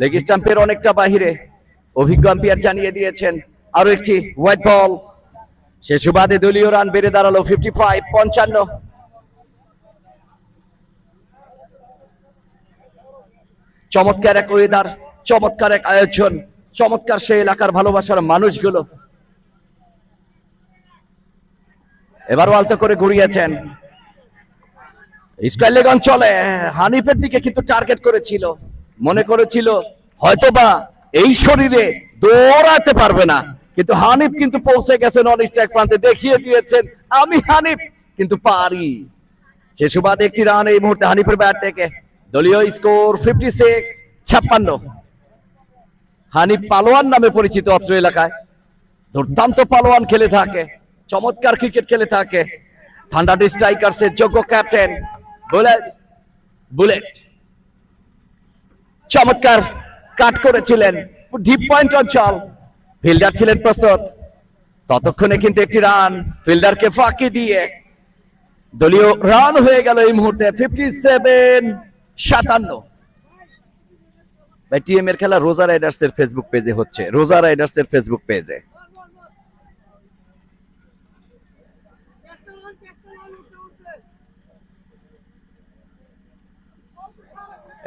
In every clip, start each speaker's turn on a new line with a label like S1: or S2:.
S1: Leg স্টাম্পের অনেকটা বাহিরে। অভিজ্ঞ আম্পিয়ার জানিয়ে দিয়েছেন আরও একটি হোয়াইট বল সে সুবাদে দলীয় রান বেড়ে দাঁড়াল ফিফটি ফাইভ পঞ্চান্ন। চমৎকার এক ওয়েদার চমৎকার এক আয়োজন, চমৎকার সেই এলাকার ভালোবাসার মানুষগুলো। এবার আলতো করে ঘুরিয়েছেন। স্কোয়ার লেগ অঞ্চলে, হানিফের দিকে কিন্তু টার্গেট করেছিল। মনে করেছিল, হয়তোবা এই শরীরে দৌড়াতে পারবে না। কিন্তু হানিফ কিন্তু পৌঁছে গেছেন অন স্ট্রাইক প্রান্তে দেখিয়ে দিয়েছেন, আমি হানিফ, কিন্তু পারি। সে সুবাদে একটি রান এই মুহূর্তে হানিফের ব্যাট থেকে। দলীয় স্কোর ফিফটি সিক্স ছাপ্পান্ন। হানিফ পালোয়ান নামে পরিচিত অত্র এলাকায়। দুর্দান্ত পালোয়ান খেলে থাকে, চমৎকার ক্রিকেট খেলে থাকে। থান্ডার স্ট্রাইকার্সের যোগ্য ক্যাপ্টেন বুলেট বুলেট চমৎকার কাট করেছিলেন। ডিপ পয়েন্ট অঞ্চল ফিল্ডার ছিলেন প্রস্তুত। ততক্ষণে কিন্তু একটি রান ফিল্ডারকে ফাঁকি দিয়ে। দলীয় রান হয়ে গেল এই মুহূর্তে ফিফটি সেভেন সাতান্ন। টিএম এর খেলা রোজা রাইডার্স এর ফেসবুক পেজে হচ্ছে, রোজা রাইডার্স এর ফেসবুক পেজে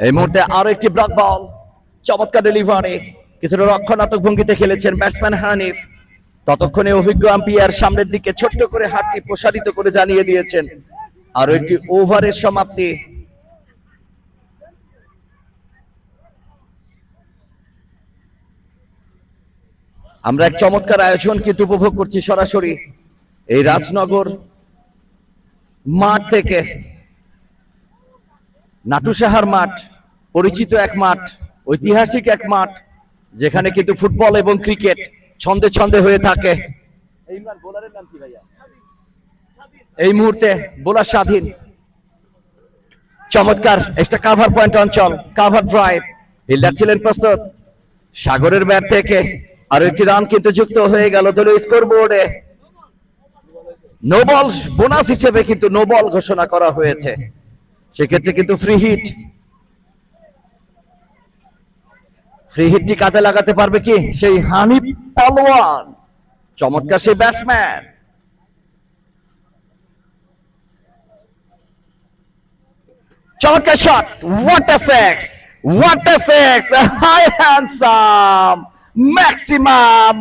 S1: এই মুহূর্তে আরও একটি ব্লক বল চমৎকার ডেলিভারি কিছুটা রক্ষণাত্মক ভঙ্গিতে খেলেছেন ব্যাটসম্যান হানিফ। ততক্ষণে অভিজ্ঞ আম্পিয়ার সামনের দিকে ছোট্ট করে হাতটি প্রসারিত করে জানিয়ে দিয়েছেন। আরও একটি ওভারের সমাপ্তি। আমরা এক চমৎকার আয়োজন কিন্তু উপভোগ করছি সরাসরি। এই রাজনগর মাঠ থেকে। নাটুসাহার মাঠ পরিচিত এক মাঠ ঐতিহাসিক এক মাঠ যেখানে কিন্তু ফুটবল এবং ক্রিকেট ছন্দে ছন্দে হয়ে থাকে। এই মুহূর্তে বোলার স্বাধীন। চমৎকার একটা কাভার পয়েন্ট অঞ্চল কাভার ড্রাইভ ফিল্ডার ছিলেন প্রস্তুত। সাগরের ব্যাট থেকে আরও একটি রান কিন্তু যুক্ত হয়ে গেল দলীয় স্কোর বোর্ডে নোবল বোনাস হিসেবে কিন্তু নোবল ঘোষণা করা হয়েছে। সেক্ষেত্রে কিন্তু ফ্রি হিট ফ্রি হিটটি কাজে লাগাতে পারবে কি? সেই হানিফ পালোয়ান। চমৎকার সেই ব্যাটসম্যান চমৎকার shot what six what a six high handsome maximum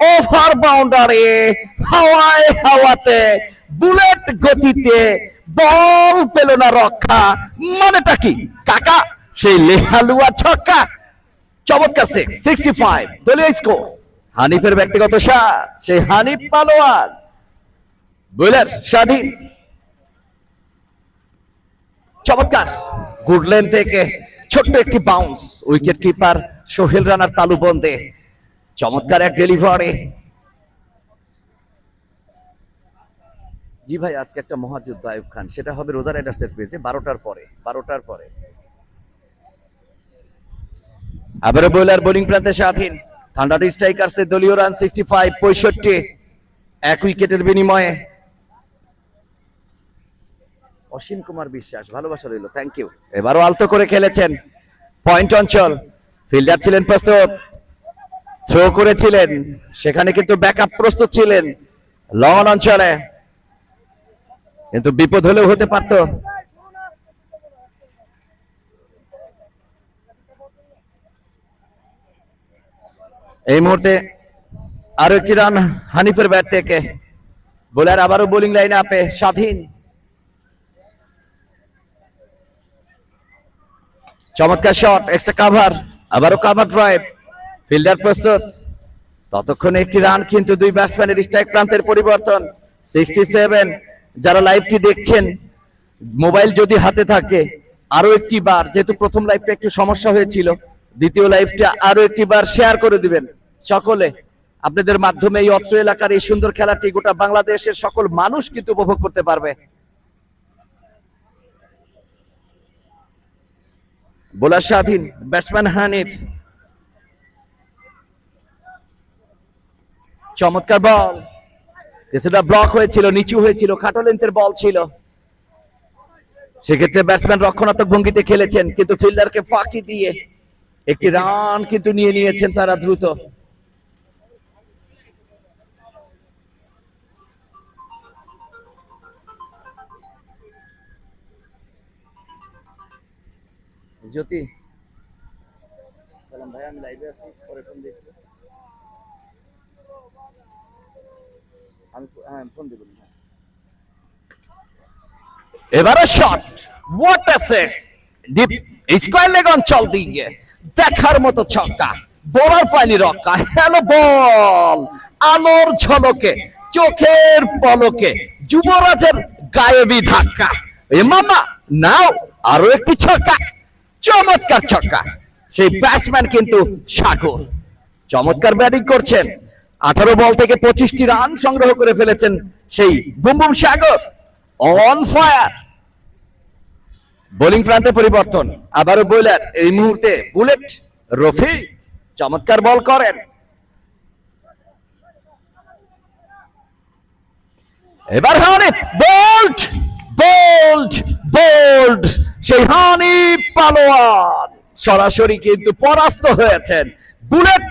S1: over boundary হাওয়ায় হাওয়াতে, বুলেট গতিতে, বল পেল না রক্ষা। মানেটা কি? কাকা, সেই লেহালুয়া ছক্কা। চমৎকার সিক্স সিক্সটি ফাইভ দলীয় স্কোর হানিফের ব্যক্তিগত সাত, সেই হানিফ পালোয়ান। বুলার স্বাধীন। চমৎকার। গুডল্যান্ড থেকে ছোট্ট একটি বাউন্স উইকেট কিপার সোহেল রানার তালু বন্দে। চমৎকার এক ডেলিভারি জি ভাই আজকে একটা মহাযুদ্ধ আয়ুব খান। সেটা হবে রোজা রাইডার্সের পেজে বারোটার পরে বারোটার পরে। আবারও বোলার বোলিং প্রান্তে স্বাধীন। থান্ডার স্ট্রাইকার্সের দলীয় রান সিক্সটি ফাইভ পঁয়ষট্টি এক উইকেটের বিনিময়ে। অসীম কুমার বিশ্বাস ভালোবাসা রইল। থ্যাংক ইউ এবারও আলতো করে খেলেছেন। পয়েন্ট অঞ্চল। ফিল্ডার ছিলেন প্রস্তুত। থ্রো করেছিলেন, সেখানে কিন্তু ব্যাকআপ প্রস্তুত ছিলেন লন অঞ্চলে। কিন্তু বিপদ হলেও হতে পারতো। এই মুহূর্তে আরও একটি রান হানিফের ব্যাট থেকে। বোলার আবারও বোলিং লাইনে আপে, স্বাধীন। চমৎকার শট এক্সট্রা কাভার আবারও কাভার ড্রাইভ ফিল্ডার প্রস্তুত। ততক্ষণে একটি রান কিন্তু দুই ব্যাটসম্যানের স্ট্রাইক প্রান্তের পরিবর্তন। সিক্সটি সেভেন যারা লাইভটি দেখছেন, মোবাইল যদি হাতে থাকে আরও একটি বার, যেহেতু প্রথম লাইভটা একটু সমস্যা হয়েছিল, দ্বিতীয় লাইভটা আরও একটি বার শেয়ার করে দিবেন। সকলে, আপনাদের মাধ্যমে এই অত্র এলাকার এই সুন্দর খেলাটি গোটা বাংলাদেশের সকল মানুষ কিন্তু উপভোগ করতে পারবে। বোলার স্বাধীন, ব্যাটসম্যান হানিফ। চমৎকার বল। কিছুটা ব্লক হয়েছিল, নিচু হয়েছিল, খাটো লেন্থের বল ছিল। সেক্ষেত্রে ব্যাটসম্যান রক্ষণাত্মক ভঙ্গিতে খেলেছেন, কিন্তু ফিল্ডারকে ফাঁকি দিয়ে একটি রান কিন্তু নিয়ে নিয়েছেন তারা দ্রুত। জ্যোতি ভাই, আমি লাইভে আছি, পরে ফোন দেখব হ্যাঁ ফোন দেবো এবারে shot what a six deep square leg অঞ্চল দিয়ে দেখার মতো ছক্কা। বোলার পায়নি রক্ষা হ্যালো বল আলোর ঝলকে, চোখের পলকে, যুবরাজের গায়েবী ধাক্কা। এ মামা, নাও, আরও একটি ছক্কা। চমৎকার ছক্কা। সেই ব্যাটসম্যান কিন্তু সাগর। চমৎকার ব্যাটিং করছেন। আঠারো বল থেকে পঁচিশটি রান সংগ্রহ করে ফেলেছেন সেই boom boom Sagar. On fire bowling প্রান্তে পরিবর্তন। আবারও বোলার এই মুহূর্তে বুলেট রফি। চমৎকার বল করেন। এবার হানিফ বোল্ট বোল্ট বোল্ট সেই হানিফ পালোয়ান। সরাসরি কিন্তু পরাস্ত হয়েছেন বুলেট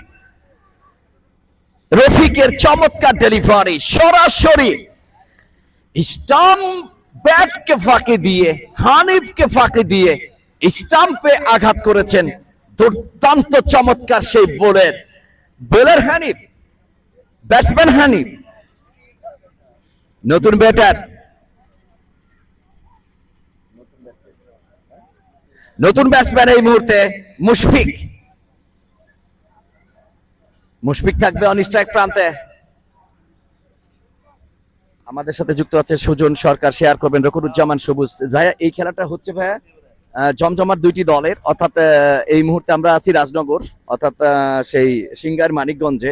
S1: রফিকের চমৎকার ডেলিভারি সরাসরি স্টাম্প ব্যাটকে ফাঁকি দিয়ে, হানিফকে ফাঁকি দিয়ে স্টাম্পে আঘাত করেছেন দুর্দান্ত চমৎকার সেই বোলের বোলার হানিফ ব্যাটসম্যান হানিফ। নতুন ব্যাটার নতুন ব্যাটসম্যান এই মুহূর্তে মুশফিক। মুশফিক থাকবে অন স্ট্রাইক প্রান্তে। আমাদের সাথে যুক্ত আছে সুজন সরকার, শেয়ার করবেন রকুরুজ্জামান সবুজ। ভাইয়া, এই খেলাটা হচ্ছে ভাইয়া জমজমার দুইটি দলের, অর্থাৎ এই মুহূর্তে আমরা আছি রাজনগর, অর্থাৎ সেই সিঙ্গার মানিকগঞ্জে।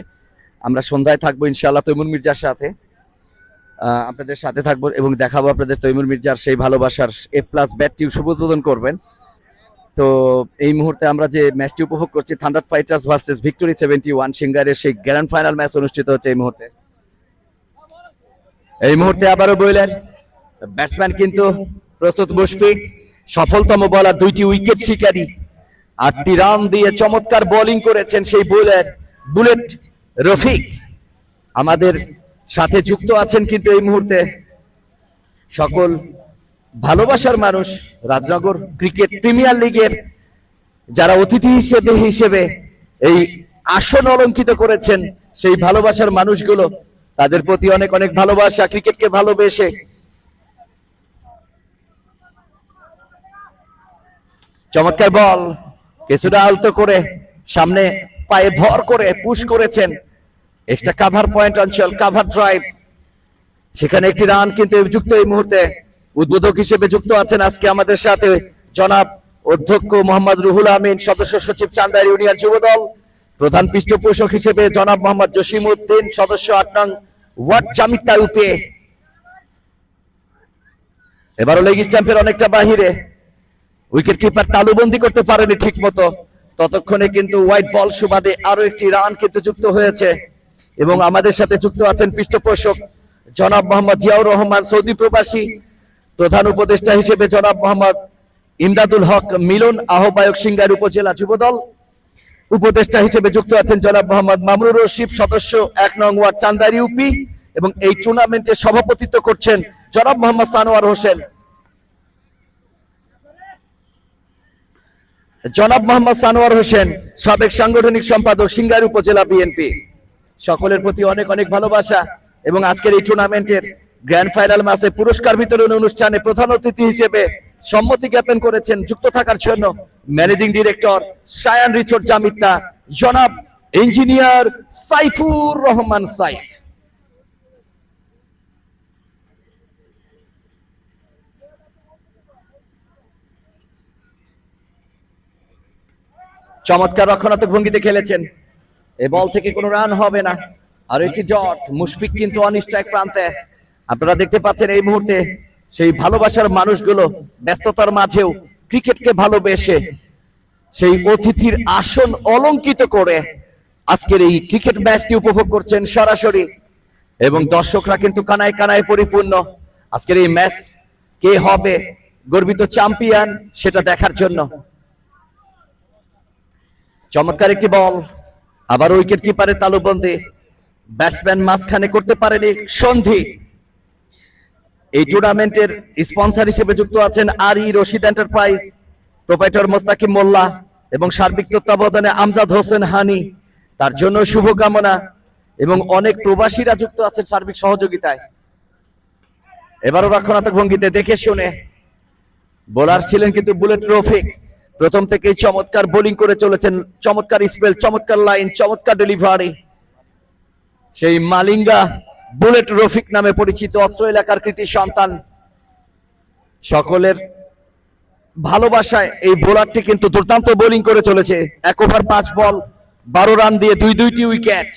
S1: আমরা সন্ধ্যায় থাকব ইনশাআল্লাহ তৈমুর মির্জার সাথে। আপনাদের সাথে থাকব এবং দেখাবো আপনাদের তৈমুর মির্জার সেই ভালোবাসার এ প্লাস ব্যাটটি উদ্বোধন করবেন। তো এই মুহূর্তে আমরা যে ম্যাচটি উপভোগ করছি Thunder Fighters versus Victory seventy one সিঙ্গারের সেই গ্র্যান্ড ফাইনাল ম্যাচ অনুষ্ঠিত হচ্ছে এই মুহূর্তে। এই মুহূর্তে আবারও বইলেন ব্যাটসম্যান কিন্তু প্রস্তুত মুশফিক সফলতম বলার দুইটি উইকেট শিকারী, আটটি রান দিয়ে চমৎকার বোলিং করেছেন সেই বোলার বুলেট রফিক। আমাদের সাথে যুক্ত আছেন কিন্তু এই মুহূর্তে সকল ভালোবাসার মানুষ রাজনগর ক্রিকেট প্রিমিয়ার লিগের যারা অতিথি হিসেবে হিসেবে এই আসন অলঙ্কিত করেছেন, সেই ভালোবাসার মানুষগুলো তাদের প্রতি অনেক অনেক ভালোবাসা, ক্রিকেটকে ভালোবেসে। চমৎকার বল, কিছুটা আলতো করে সামনে পায়ে ভর করে পুশ করেছেন। এক্সট্রা কাভার পয়েন্ট অঞ্চল কাভার ড্রাইভ সেখানে একটি রান কিন্তু যুক্ত এই মুহূর্তে। উদ্বোধক হিসেবে যুক্ত আছেন আজকে আমাদের সাথে জনাব অধ্যক্ষ মোহাম্মদ রুহুল আমিন, সদস্য সচিব চান্দার ইউনিয়ন যুবদল, প্রধান পৃষ্ঠপোষক হিসেবে জনাব মোহাম্মদ জসিম উদ্দিন সদস্য আট নং ওয়ার্ড জামিতা ইউপে এবারও লেগ স্ট্যাম্পের অনেকটা বাহিরে। উইকেট কিপার তালুবন্দি করতে পারেনি ঠিক মতো ততক্ষণে কিন্তু হোয়াইট বল সুবাদে আরও একটি রান কিন্তু যুক্ত হয়েছে। এবং আমাদের সাথে যুক্ত আছেন পৃষ্ঠপোষক জনাব মোহাম্মদ জিয়াউর রহমান, সৌদি প্রবাসী। প্রধান উপদেষ্টা হিসেবে জনাব মোহাম্মদ ইমদাদুল হক মিলন আহ্বায়ক সিঙ্গার উপজেলা যুবদল। উপদেষ্টা হিসেবে যুক্ত আছেন জনাব মোহাম্মদ মামরুর রশিদ, সদস্য এক নং ওয়ার্ড চান্দার ইউপি এবং এই টুর্নামেন্টে সভাপতিত্ব করছেন জনাব মোহাম্মদ সানোয়ার হোসেন। জনাব মোহাম্মদ সানোয়ার হোসেন, সাবেক সাংগঠনিক সম্পাদক সিঙ্গার উপজেলা বিএনপি। সকলের প্রতি অনেক অনেক ভালোবাসা এবং আজকের এই টুর্নামেন্টের গ্র্যান্ড ফাইনাল ম্যাচে পুরস্কার বিতরণ অনুষ্ঠানে প্রধান অতিথি হিসেবে সম্মতি জ্ঞাপন করেছেন যুক্ত থাকার জন্য managing director Sayan Richard Jamita, জনাব ইঞ্জিনিয়ার সাইফুর রহমান সাইফ। চমৎকার রক্ষণাত্মক ভঙ্গিতে খেলেছেন। এ বল থেকে কোনো রান হবে না। আর একটি ডট মুশফিক কিন্তু অনিস্ট্রাইক প্রান্তে। আপনারা দেখতে পাচ্ছেন এই মুহূর্তে সেই ভালোবাসার মানুষগুলো ব্যস্ততার মাঝেও ক্রিকেটকে ভালোবেসে সেই অতিথির আসন অলঙ্কিত করে আজকের এই ক্রিকেট ম্যাচটি উপভোগ করছেন সরাসরি। এবং দর্শকরা কিন্তু কানায় কানায় পরিপূর্ণ। আজকের এই ম্যাচ কে হবে? গর্বিত চ্যাম্পিয়ন সেটা দেখার জন্য। চমৎকার একটি বল। আবার উইকেট কিপারের তালুবন্দি। ব্যাটসম্যান মাঝখানে করতে পারেনি সন্ধি। এই টুর্নামেন্টের স্পন্সর হিসেবে যুক্ত আছেন আর ই রশিদ এন্টারপ্রাইজ প্রোপাইটর মোস্তাকিম মোল্লা এবং সার্বিক তত্ত্বাবধানে আমজাদ হোসেন হানি। তার জন্য শুভকামনা এবং অনেক প্রবাসীরা যুক্ত আছেন সার্বিক সহযোগিতায়। এবারও রক্ষণাত্মক ভঙ্গিতে দেখে শুনে বোলার ছিলেন কিন্তু বুলেট রফিক। প্রথম থেকেই চমৎকার বোলিং করে চলেছেন, চমৎকার স্পেল, চমৎকার লাইন, চমৎকার ডেলিভারি। সেই মালিঙ্গা বুলেট রফিক নামে পরিচিত অত্র এলাকার কৃতি সন্তান। সকলের ভালোবাসায় এই বোলারটি কিন্তু দুর্দান্ত বোলিং করে চলেছে। এক ওভার পাঁচ বল, বারো রান দিয়ে দুই দুইটি উইকেট।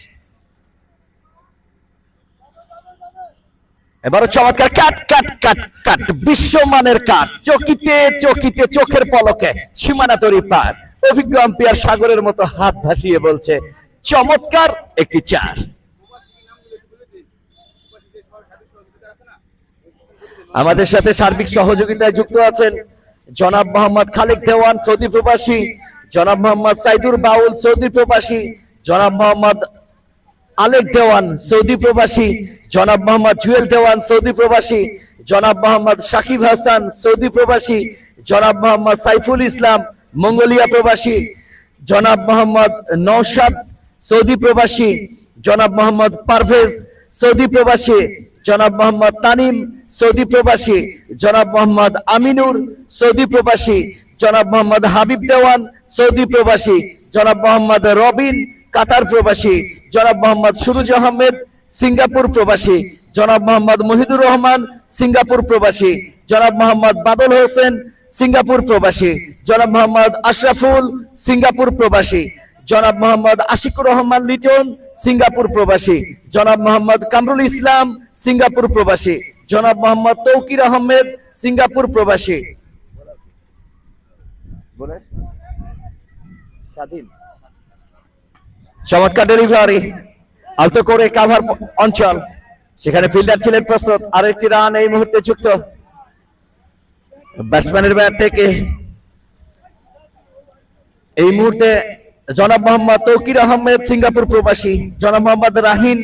S1: এবারও চমৎকার কাট কাট কাট কাট, বিশ্বমানের কাট। চকিতে চকিতে, চোখের পলকে সীমানা তৈরি পার। অভিজ্ঞ আম্পিয়ার সাগরের মতো হাত ভাসিয়ে বলছে, চমৎকার একটি চার। আমাদের সাথে সার্বিক সহযোগিতায় যুক্ত আছেন জনাব মোহাম্মদ খালেক দেওয়ান, সৌদি প্রবাসী, জনাব মোহাম্মদ সাইদুর বাউল, সৌদি প্রবাসী, জনাব মোহাম্মদ আলেক দেওয়ান, সৌদি প্রবাসী, জনাব মোহাম্মদ জুয়েল দেওয়ান, সৌদি প্রবাসী, জনাব মোহাম্মদ সাকিব হাসান, সৌদি প্রবাসী, জনাব মোহাম্মদ সাইফুল ইসলাম, মঙ্গোলিয়া প্রবাসী, জনাব মোহাম্মদ নৌশাদ সৌদি প্রবাসী, জনাব মোহাম্মদ পারভেজ, সৌদি প্রবাসী জনাব মোহাম্মদ তানিম সৌদি প্রবাসী, জনাব মোহাম্মদ আমিনুর সৌদি প্রবাসী, জনাব মোহাম্মদ হাবিব দেওয়ান সৌদি প্রবাসী, জনাব মোহাম্মদ রবিন কাতার প্রবাসী, জনাব মোহাম্মদ সুরুজ আহমেদ সিঙ্গাপুর প্রবাসী, জনাব মোহাম্মদ মহিদুর রহমান সিঙ্গাপুর প্রবাসী, জনাব মোহাম্মদ বাদল হোসেন সিঙ্গাপুর প্রবাসী, জনাব মোহাম্মদ আশরাফুল সিঙ্গাপুর প্রবাসী জনাব মোহাম্মদ আশিকুর রহমান লিটন, সিঙ্গাপুর প্রবাসী। জনাব মোহাম্মদ কামরুল ইসলাম, সিঙ্গাপুর প্রবাসী। জনাব মোহাম্মদ তৌকির আহমেদ, সিঙ্গাপুর প্রবাসী। চমৎকার ডেলিভারি আলতো করে কাভার অঞ্চল। সেখানে ফিল্ডার ছিলেন প্রস্তুত। আর একটি রান এই মুহূর্তে যুক্ত। ব্যাটসম্যানের ব্যাট থেকে। এই মুহূর্তে জনাব মোহাম্মদ তৌকির আহমেদ, সিঙ্গাপুর প্রবাসী। জনাব মোহাম্মদ রাহিন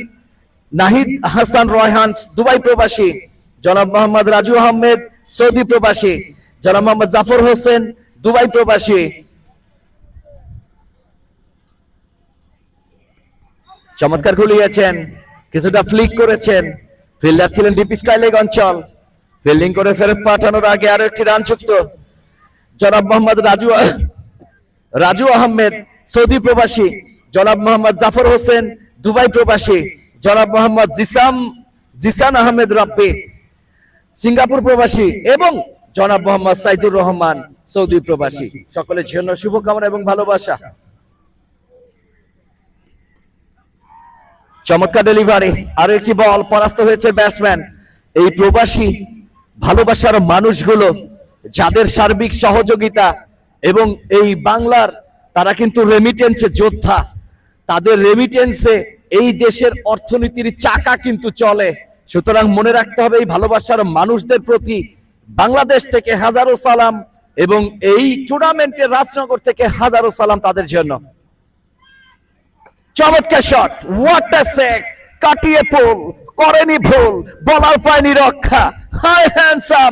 S1: নাহিদ হাসান রয়হান, দুবাই প্রবাসী। জনাব মোহাম্মদ রাজু আহমেদ, সৌদি প্রবাসী। জনাব মোহাম্মদ জাফর হোসেন, দুবাই প্রবাসী। চমৎকার খুলিয়েছেন, কিছুটা ফ্লিক করেছেন। ফিল্ডার ছিলেন ডিপি স্কাইলেগ অঞ্চল। ফিল্ডিং করে ফেরত পাঠানোর আগে আরও একটি রান যুক্ত জনাব মোহাম্মদ রাজু রাজু আহমেদ সৌদি প্রবাসী জনাব মোহাম্মদ জাফর হোসেন, দুবাই প্রবাসী জনাব মোহাম্মদ জিসাম, জিসান আহমেদ রাব্বি, সিঙ্গাপুর প্রবাসী এবং জনাব মোহাম্মদ সাইদুর রহমান, সৌদি প্রবাসী। সকলের জন্য শুভকামনা এবং ভালোবাসা। চমৎকার ডেলিভারি আরও একটি বল, পরাস্ত হয়েছে ব্যাটসম্যান এই প্রবাসী ভালোবাসার মানুষগুলো, যাদের সার্বিক সহযোগিতা এবং এই বাংলার তারা কিন্তু রেমিটেন্সে যোদ্ধা। তাদের রেমিটেন্সে এই দেশের অর্থনীতির চাকা কিন্তু চলে। সুতরাং মনে রাখতে হবে, এই ভালোবাসার মানুষদের প্রতি বাংলাদেশ থেকে হাজারো সালাম এবং এই টুর্নামেন্টের রাজনগর থেকে হাজারো সালাম তাদের জন্য। চমৎকার শট হোয়াট আ সেক্স কাটিয়ে পুল করেনি ভুল, বলার পায়নি রক্ষা high handsome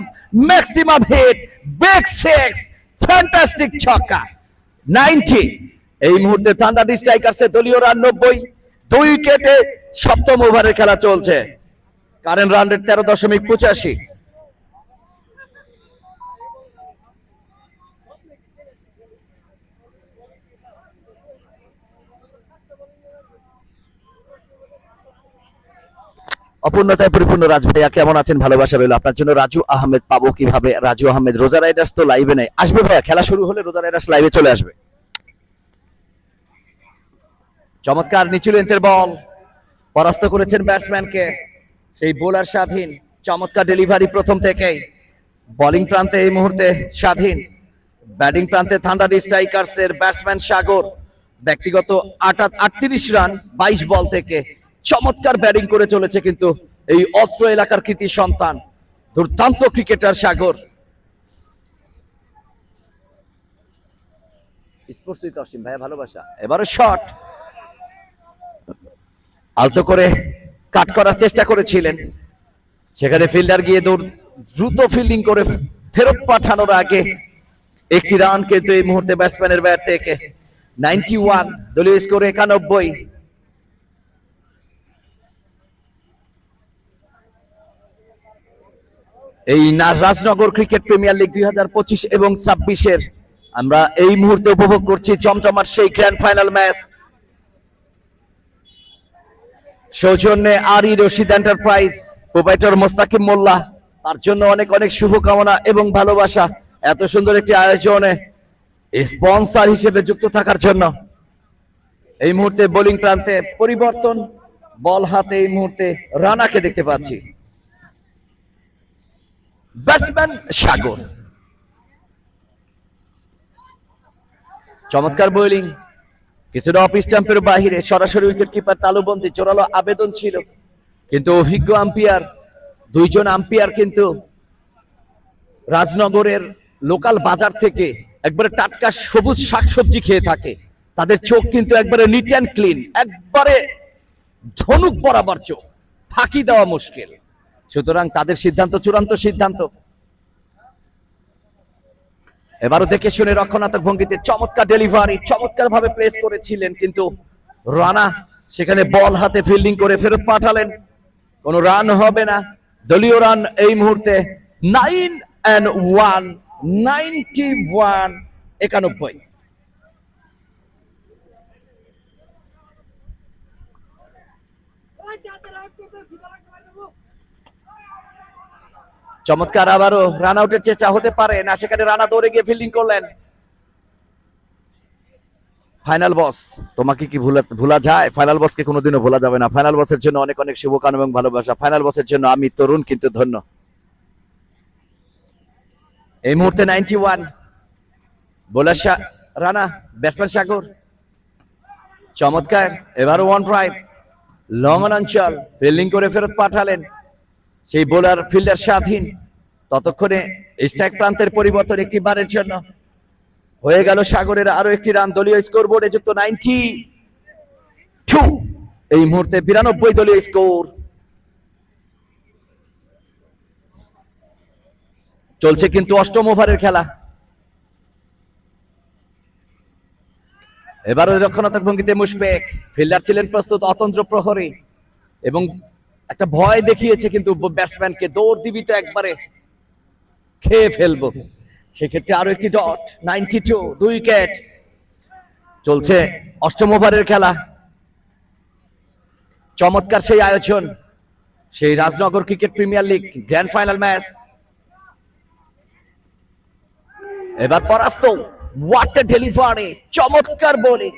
S1: maximum hit big six fantastic ছক্কা। 90 এই মুহূর্তে থান্ডার স্ট্রাইকার্সে দলীয় রান নব্বই। দুই কেটে সপ্তম ওভারের খেলা চলছে। কারেন্ট রান রেট তেরো দশমিক পঁচাশি। অপূর্ণতায় পরিপূর্ণ রাজ ভাইয়া, কেমন আছেন? ভালোবাসা রইল আপনার জন্য। রাজু আহমেদ পাবো কীভাবে? রাজু আহমেদ, রোজা রাইডার্স তো লাইভে নেই। আসবে ভাইয়া, খেলা শুরু হলে রোজা রাইডার্স লাইভে চলে আসবে। চমৎকার নিচু লেন্থের বল পরাস্ত করেছেন ব্যাটসম্যানকে সেই বোলার স্বাধীন। চমৎকার ডেলিভারি প্রথম থেকেই। বোলিং প্রান্তে এই মুহূর্তে স্বাধীন। ব্যাটিং প্রান্তে থান্ডার স্ট্রাইকার্স এর ব্যাটসম্যান সাগর। ব্যক্তিগত আটাত আটত্রিশ রান বাইশ বল থেকে চমৎকার ব্যাটিং করে চলেছে কিন্তু এই অত্র এলাকার কৃতি সন্তান, দুর্দান্ত ক্রিকেটার সাগর। স্পোর্টস অসীম ভাইয়া, ভালোবাসা। এবারে শট আলতো করে কাট করার চেষ্টা করেছিলেন। সেখানে ফিল্ডার গিয়ে দ্রুত ফিল্ডিং করে ফেরত পাঠানোর আগে একটি রান কিন্তু এই মুহূর্তে ব্যাটসম্যানের ব্যাট থেকে। নাইনটি ওয়ান দলীয় স্কোর একানব্বই। এই রাজনগর ক্রিকেট প্রিমিয়ার লিগ দুই হাজার পঁচিশ এবং ছাব্বিশের। আমরা এই মুহূর্তে উপভোগ করছি চমচমার সেই গ্র্যান্ড ফাইনাল ম্যাচ সৌজন্যে আরি রশিদ এন্টারপ্রাইজ প্রোপাইটর মোস্তাকিম মোল্লা, তার জন্য অনেক অনেক শুভকামনা এবং ভালোবাসা। এত সুন্দর একটি আয়োজনে স্পন্সর হিসেবে যুক্ত থাকার জন্য। এই মুহূর্তে বোলিং প্রান্তে পরিবর্তন, বল হাতে এই মুহূর্তে রানাকে দেখতে পাচ্ছি। ব্যাটসম্যান সাগর। চমৎকার বোলিং। কিছুটা অফ স্টাম্পের বাহিরে সরাসরি উইকেট কিপার তালুবন্দি জোরালো আবেদন ছিল। কিন্তু অভিজ্ঞ আম্পায়ার দুইজন আম্পিয়ার কিন্তু রাজনগরের লোকাল বাজার থেকে একবারে টাটকা সবুজ শাকসবজি খেয়ে থাকে। তাদের চোখ কিন্তু একবারে নিট অ্যান্ড ক্লিন একবারে ধনুক বরাবর চোখ। ফাঁকি দেওয়া মুশকিল। সুতরাং তাদের সিদ্ধান্ত চূড়ান্ত সিদ্ধান্ত। এবারও দেখে শুনে রক্ষণাত্মক ভঙ্গিতে চমৎকার ডেলিভারি চমৎকার ভাবে প্লেস করেছিলেন, কিন্তু রানা সেখানে বল হাতে ফিল্ডিং করে ফেরত পাঠালেন। কোনো রান হবে না। দলীয় রান এই মুহূর্তে nine and one ninety one একানব্বই। চমৎকার আবারও রান আউটের চেষ্টা হতে পারে না, সেখানে রানা দৌড়ে গিয়ে ফিল্ডিং করলেন। ফাইনাল বস তোমাকে কি ভুলা ভুলা যায়? ফাইনাল বসকে কোনোদিনও ভোলা যাবে না। ফাইনাল বসের জন্য অনেক অনেক শুভকামনা এবং ভালোবাসা। ফাইনাল বসের জন্য আমি তরুণ, কিন্তু ধন্য। এই মুহূর্তে ninety one bowler Rana batsman Sagar. চমৎকার, এবারও ওয়ান ফাইভ লং অঞ্চল ফিল্ডিং করে ফেরত পাঠালেন। সেই বোলার ফিল্ডার স্বাধীন। ততক্ষণে স্ট্রাইক প্রান্তের পরিবর্তন একটি বারের জন্য। হয়ে গেল সাগরের আরও একটি রান, দলীয় স্কোর বোর্ডে যুক্ত নাইনটি টু। এই মুহূর্তে বিরানব্বই দলীয় স্কোর। চলছে কিন্তু অষ্টম ওভারের খেলা। এবারও রক্ষণাত্মক ভঙ্গিতে মুশফেক। ফিল্ডার ছিলেন প্রস্তুত অতন্ত্র প্রহরী। এবং একটা ভয় দেখিয়েছে কিন্তু ব্যাটসম্যানকে। দৌড় দিবি তো একবারে খেয়ে ফেলব। সেক্ষেত্রে আরও একটি ডট নাইনটি টু দুই উইকেট চলছে অষ্টম ওভারের খেলা। চমৎকার সেই আয়োজন, সেই Rajnagar cricket premier league grand final match এবার পরাস্ত ওয়াট ডেলিভারি চমৎকার বোলিং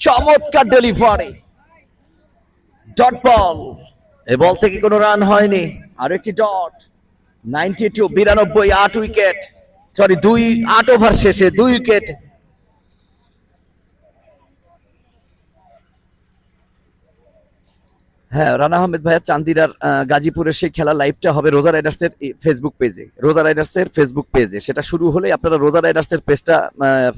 S1: চমৎকার ডেলিভারি ডট বল এ বল থেকে কোনো রান হয়নি। আর একটি ডট। নাইনটি টু, বিরানব্বই, আট উইকেট। সরি দুই, আট ওভার শেষে দুই উইকেট। হ্যাঁ রানা আহমেদ ভাইয়া চান্দিরার গাজীপুরের সেই খেলা লাইভটা হবে রোজা রাইডার্সের ফেসবুক পেজে রোজা রাইডার্সের ফেসবুক পেজে সেটা শুরু হলে আপনারা রোজা রাইডার্সের পেজটা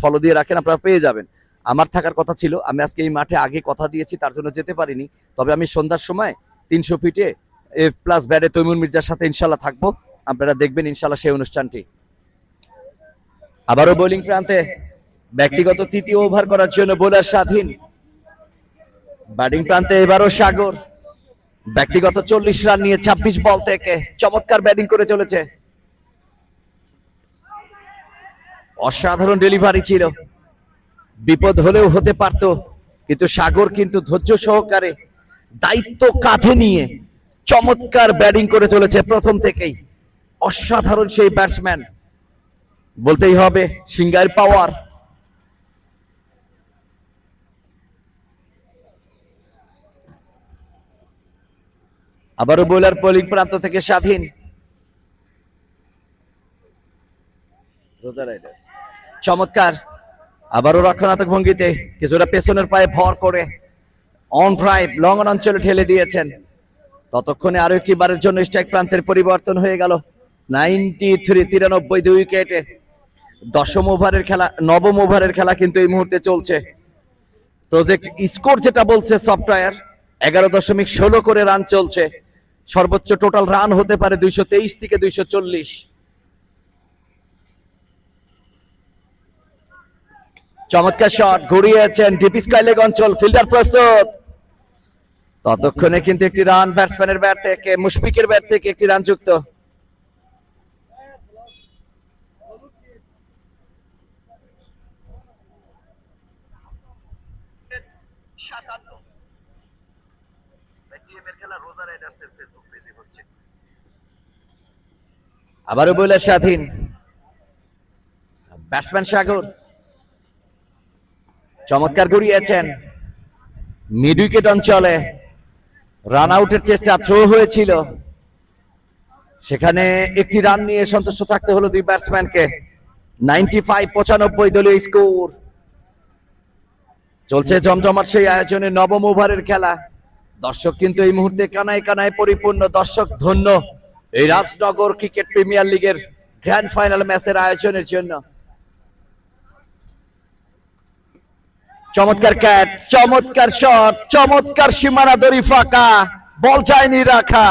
S1: ফলো দিয়ে রাখেন, আপনারা পেয়ে যাবেন। আমার থাকার কথা ছিল, আমি আজকে এই মাঠে আগে কথা দিয়েছি, তার জন্য যেতে পারিনি। তবে আমি সন্ধ্যার সময় তিনশো ফিটে এফ প্লাস ব্যাডে তৈমুর মির্জার সাথে ইনশাল্লাহ থাকব। আপনারা দেখবেন ইনশাল্লাহ সেই অনুষ্ঠানটি। আবারও বোলিং প্রান্তে ব্যক্তিগত তৃতীয় ওভার করার জন্য বোলার স্বাধীন। ব্যাটিং প্রান্তে এবারও সাগর। ব্যক্তিগত চল্লিশ রান নিয়ে ২৬ বল থেকে চমৎকার ব্যাটিং করে চলেছে। অসাধারণ ডেলিভারি ছিল। বিপদ হলেও হতে পারত, কিন্তু সাগর কিন্তু ধৈর্য সহকারে দায়িত্ব কাঁধে নিয়ে চমৎকার ব্যাটিং করে চলেছে প্রথম থেকেই। অসাধারণ সেই ব্যাটসম্যান বলতেই হবে, সিঙ্গার পাওয়ার আবারও বোলার বোলিং প্রান্ত থেকে স্বাধীন। চমৎকার। আবারও রক্ষণাত্মক ভঙ্গিতে কিছুটা পেছনের পায়ে ভর করে। অন ড্রাইভ লং অন অঞ্চলে ঠেলে দিয়েছেন। ততক্ষণে আরও একটি বারের জন্য স্ট্রাইক প্রান্তের পরিবর্তন হয়ে গেল। নাইনটি থ্রি তিরানব্বই, দুই উইকেটে। দশম ওভারের খেলা, নবম ওভারের খেলা কিন্তু এই মুহূর্তে চলছে। প্রজেক্ট স্কোর যেটা বলছে সফটওয়্যার এগারো দশমিক ষোলো করে রান চলছে। সর্বোচ্চ টোটাল রান হতে পারে দুইশো তেইশ থেকে দুইশো চল্লিশ। চমৎকার শট ঘুরিয়েছেন ডিপি স্কাইলেগ অঞ্চল ফিল্ডার প্রস্তুত। ততক্ষণে কিন্তু একটি রান ব্যাটসম্যানের ব্যাট থেকে মুশফিকের ব্যাট থেকে একটি রান যুক্ত। আবারও বলে স্বাধীন। ব্যাটসম্যান সাগর। চমৎকার গড়িয়েছেন মিড উইকেট অঞ্চলে রান আউটের চেষ্টা থ্রো হয়েছিল। সেখানে একটি রান নিয়ে সন্তুষ্ট থাকতে হলো দুই ব্যাটসম্যানকে নাইনটি ফাইভ পঁচানব্বই দলীয় স্কোর চলছে জমজমাট সেই আয়োজনে নবম ওভারের খেলা। দর্শক কিন্তু এই মুহূর্তে কানায় কানায় পরিপূর্ণ। দর্শক ধন্য এই রাজনগর ক্রিকেট প্রিমিয়ার লিগের গ্র্যান্ড ফাইনাল ম্যাচের আয়োজনের জন্য। চমৎকার ক্যাচ, চমৎকার শট, চমৎকার সীমানা দড়ি ফাঁকা, বল যায়নি রাখা।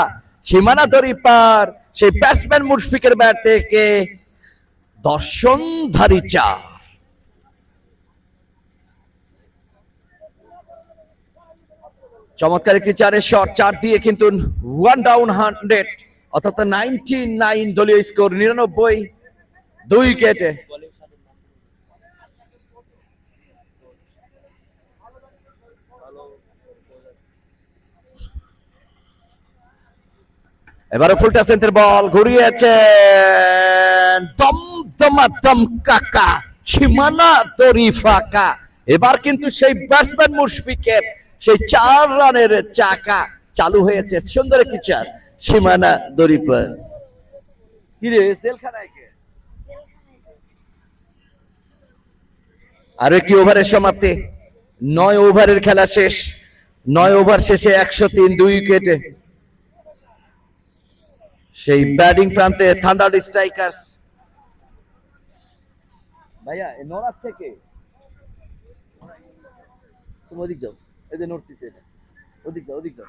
S1: সীমানা দড়ি পার, সেই ব্যাটসম্যান মুশফিকের ব্যাট থেকে দর্শনধারী চার। চমৎকার একটি চারের শট চার দিয়ে কিন্তু ওয়ান ডাউন হান্ড্রেড অর্থাৎ নাইনটি নাইন দলীয় স্কোর নিরানব্বই, দুই উইকেটে এবারে ফুলটা সেন্টার বল ঘুরিয়েছেন দম কাকা, সীমানা দড়ি ফাঁকা। এবার কিন্তু সেই ব্যাটসম্যান মুশফিকের সেই চার রানের চাকা চালু হয়েছে। সুন্দর একটি চার, সীমানা দড়ি পার কিরে সেলখানায় কে? আর একটি ওভারের সমাপ্তি। নয় ওভারের খেলা শেষ। নয় ওভার শেষে একশো তিন, দুই উইকেটে সেই ব্যাটিং প্রান্তে থান্ডার স্ট্রাইকার্স ভাইয়া এ নড়াচ্ছে কে? তুমি ওদিক যাও। এই যে নড়তিছে এটা। ওদিক যাও ওদিক যাও।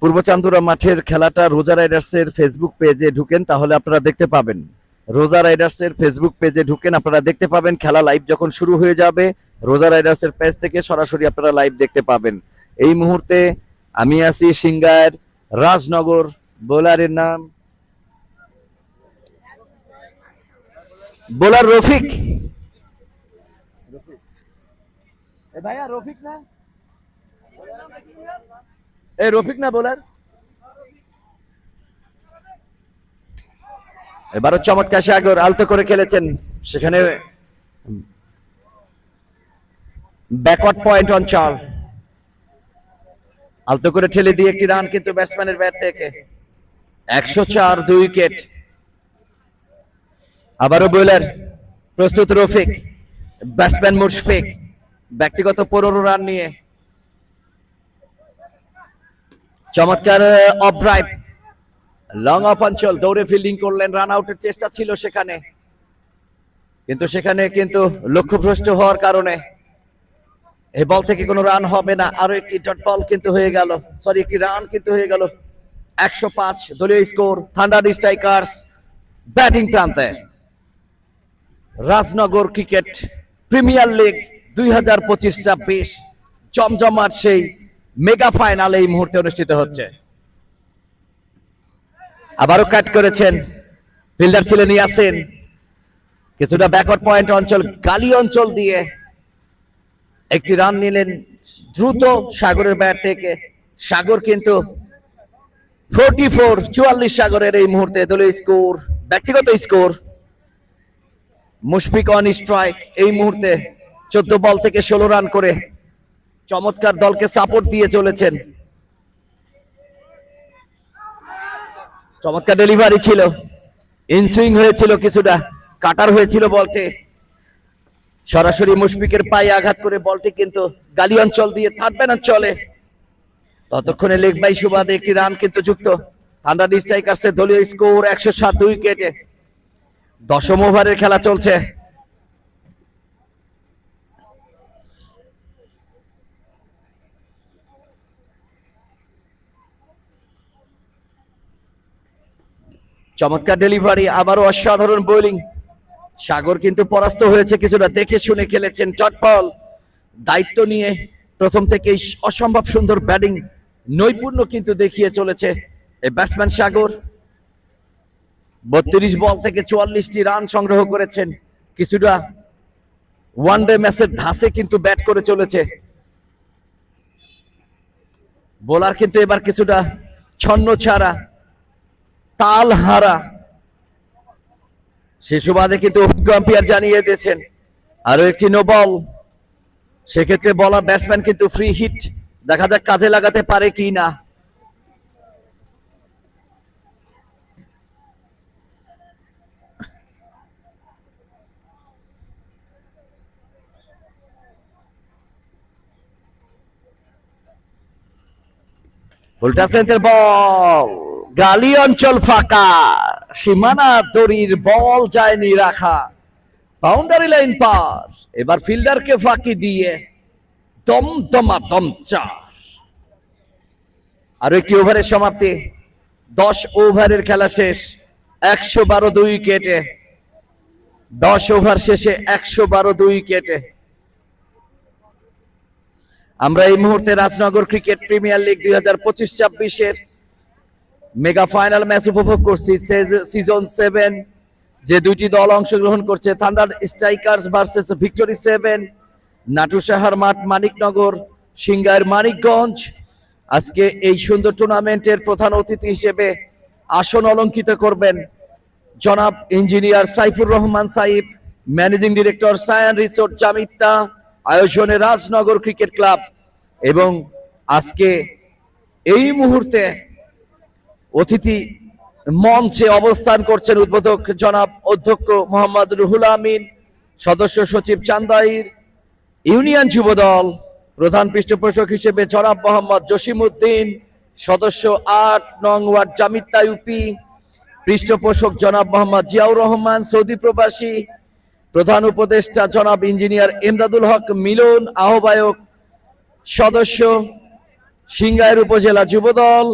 S1: পূর্ব চান্দুরা মাঠের খেলাটা রোজা রাইডার্সের ফেসবুক পেজে ঢুকেন তাহলে আপনারা দেখতে পাবেন। রোজা রাইডার্সের ফেসবুক পেজে ঢুকেন আপনারা দেখতে পাবেন খেলা লাইভ যখন শুরু হয়ে যাবে রোজা রাইডার্সের পেজ থেকে সরাসরি আপনারা লাইভ দেখতে পাবেন। এই মুহূর্তে আমি আছি সিঙ্গার রাজনগর বোলারের নাম। বোলার রফিক। ভাইয়া রফিক না? এ রফিক না বোলার? এবারও চমৎকার সাগর আলতো করে খেলেছেন। সেখানে ব্যাকওয়ার্ড পয়েন্ট অঞ্চল। আলতো করে ঠেলে দিয়ে একটি রান কিন্তু ব্যাটসম্যানের ব্যাট থেকে। একশো চার, দুই উইকেট আবারও বোলার প্রস্তুত রফিক ব্যাটসম্যান মুশফিক, ব্যক্তিগত পনেরো রান নিয়ে। চমৎকার অফ লং অফ অঞ্চল, দৌড়ে ফিল্ডিং করলেন রান আউটের চেষ্টা ছিল সেখানে। কিন্তু সেখানে কিন্তু লক্ষ্যভ্রষ্ট হওয়ার কারণে এই বল থেকে কোনো রান হবে না। আরও একটি ডট বল কিন্তু হয়ে গেল। সরি একটি রান কিন্তু হয়ে গেল। একশো পাঁচ দলীয় স্কোর থান্ডার স্ট্রাইকার্স ব্যাটিং প্রান্তে। রাজনগর ক্রিকেট প্রিমিয়ার লিগ দুই হাজার পঁচিশ ছাব্বিশ জমজমাট সেই মেগা ফাইনাল এই মুহূর্তে অনুষ্ঠিত হচ্ছে। আবারও কাট করেছেন। ফিল্ডার ছিলেন ইয়াসিন। কিছুটা ব্যাকওয়ার্ড পয়েন্ট অঞ্চল, গালি অঞ্চল দিয়ে একটি রান নিলেন দ্রুত সাগরের ব্যাট থেকে। সাগর কিন্তু ফোরটি ফোর, চুয়াল্লিশ সাগরের এই মুহূর্তে দলীয় স্কোর, ব্যক্তিগত স্কোর। মুশফিক অন স্ট্রাইক, এই মুহূর্তে চোদ্দ বল থেকে ষোলো রান করে চমৎকার দলকে সাপোর্ট দিয়ে চলেছেন। চমৎকার ডেলিভারি ছিল। ইনসুইং হয়েছিল কিছুটা, কাটার হয়েছিল বলটি সরাসরি মুশফিকের পায়ে আঘাত করে বলটি কিন্তু গালি অঞ্চল দিয়ে থাকবে না, চলে। ততক্ষণে লেগ বাই সুবাদে একটি রান কিন্তু যুক্ত। থান্ডার স্ট্রাইকার্সের দলীয় স্কোর একশো সাত উইকেটে। দশম ওভারের খেলা চলছে। চমৎকার ডেলিভারি, আবারও অসাধারণ বোলিং। সাগর কিন্তু পরাস্ত হয়েছে কিছুটা। দেখে শুনে খেলেছেন চটপল। দায়িত্ব নিয়ে প্রথম থেকেই অসম্ভব সুন্দর ব্যাটিং নৈপুণ্য কিন্তু দেখিয়ে চলেছে এই ব্যাটসম্যান সাগর। বত্রিশ বল থেকে চুয়াল্লিশটি রান সংগ্রহ করেছেন। কিছুটা ওয়ান ডে ম্যাচের ধাসে কিন্তু ব্যাট করে চলেছে। বোলার কিন্তু এবার কিছুটা ছন্ন ছাড়া তাল হারা সে সুবাদে কিন্তু অভিজ্ঞ জানিয়ে দিয়েছেন। আরও একটি নো বল সেক্ষেত্রে বলা ব্যাটসম্যান কিন্তু ফ্রি হিট দেখা যাক কাজে লাগাতে পারে কি না। সেন্টার বল গালি অঞ্চল ফাঁকা, সীমানা দড়ির বল যায়নি রাখা। বাউন্ডারি লাইন পার, এবার ফিল্ডারকে ফাঁকি দিয়ে দমদমা দমচার আরও একটি ওভারের সমাপ্তি, দশ ওভারের খেলা শেষ, একশো বারো দুই উইকেটে দশ ওভার শেষে একশো বারো দুই উইকেটে আমরা এই মুহূর্তে রাজনগর ক্রিকেট প্রিমিয়ার লিগ দুই হাজার পঁচিশ ছাব্বিশের মেগা ফাইনাল ম্যাচ উপভোগ করছি। সিজন সেভেন যে দুইটি দল অংশগ্রহণ করছে thunder strikers versus victory seven Natu নাটুসাহার মাঠ মানিকনগর সিঙ্গার মানিকগঞ্জ। আজকে এই সুন্দর টুর্নামেন্টের প্রধান অতিথি হিসেবে আসন অলঙ্কিত করবেন জনাব engineer Saifur Rahman Saif, managing director Sayan resort জামিত্তা আয়োজনে রাজনগর ক্রিকেট ক্লাব। এবং আজকে এই মুহূর্তে অতিথি মঞ্চে অবস্থান করছেন উদ্বোধক জনাব অধ্যক্ষ মোহাম্মদ রুহুল আমিন, সদস্য সচিব চান্দাইর, ইউনিয়ন যুবদল, প্রধান পৃষ্ঠপোষক হিসেবে জনাব মোহাম্মদ জসিমউদ্দিন, সদস্য আট নং ওয়ার্ড জামিত্তা ইউপি, পৃষ্ঠপোষক জনাব মোহাম্মদ জিয়াউর রহমান, সৌদি প্রবাসী, প্রধান উপদেষ্টা জনাব ইঞ্জিনিয়ার ইমদাদুল হক মিলন, আহ্বায়ক সদস্য, সিংগাইর উপজেলা যুবদল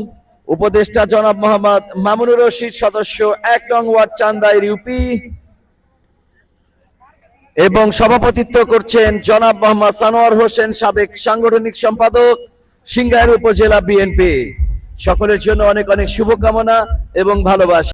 S1: উপদেষ্টা জনাব মোহাম্মদ মামুনুর রশিদ, সদস্য এক নং ওয়ার্ড চান্দাইর ইউপি। এবং সভাপতিত্ব করছেন জনাব মোহাম্মদ সানোয়ার হোসেন, সাবেক সাংগঠনিক সম্পাদক সিংগাইর উপজেলা বিএনপি। সকলের জন্য অনেক অনেক শুভকামনা এবং ভালোবাসা।